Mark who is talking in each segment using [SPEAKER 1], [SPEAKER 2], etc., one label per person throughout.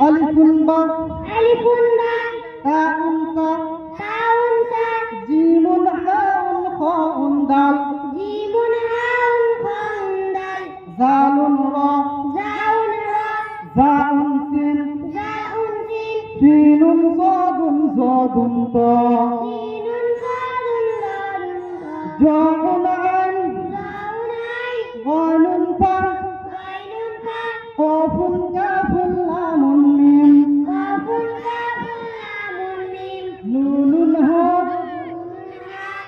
[SPEAKER 1] আলিফুন বা
[SPEAKER 2] আলিফুন বা
[SPEAKER 1] তাউন তা
[SPEAKER 2] তাউন তা
[SPEAKER 1] জিমুন হাউন খাউন দাল।
[SPEAKER 2] জিমুন হাউন খাউন দাল।
[SPEAKER 1] জালুন রা।
[SPEAKER 2] জাউন রা।
[SPEAKER 1] জাউন সিন।
[SPEAKER 2] জাউন সিন।
[SPEAKER 1] সিনুন সাদুন সাদুন তা।
[SPEAKER 2] সিনুন সাদুন দালুন তা।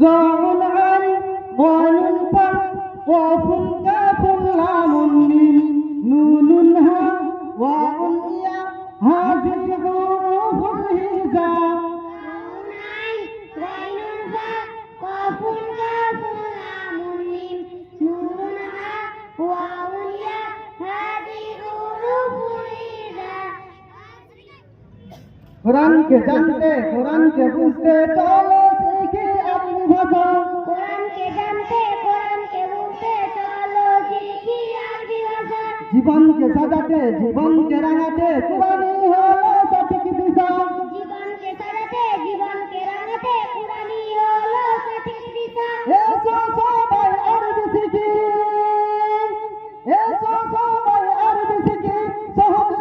[SPEAKER 1] زاء عين ضال فاء قاف كاف لام ميم نون هاء واو ياء هذه حروف الهجاء
[SPEAKER 2] نون عين غين فاء قاف كاف لام ميم نون هاء واو ياء هذه حروف الهجاء
[SPEAKER 1] কোরআনকে জানতে কোরআনকে বুঝতে চলো শিখি আরবি ভাষা
[SPEAKER 2] কোরআনকে জানতে কোরআনকে বুঝতে চলো শিখি আরবি ভাষা
[SPEAKER 1] জীবনকে সাজাতে জীবনকে রাঙাতে কোরআনই হলো সঠিক দিশা।
[SPEAKER 2] জীবনকে সাজাতে জীবনকে রাঙাতে কোরআনই হলো সঠিক দিশা।
[SPEAKER 1] এসো সবাই আরবি শিখি। এসো সবাই আরবি শিখি। সহজ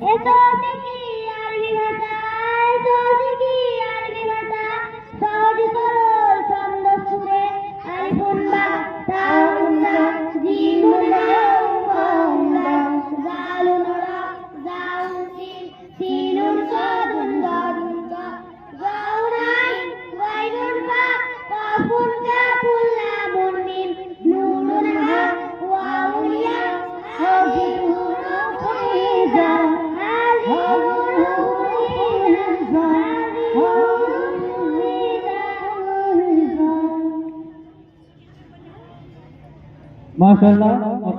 [SPEAKER 2] এসো শিখি আরবি ما شاء
[SPEAKER 1] الله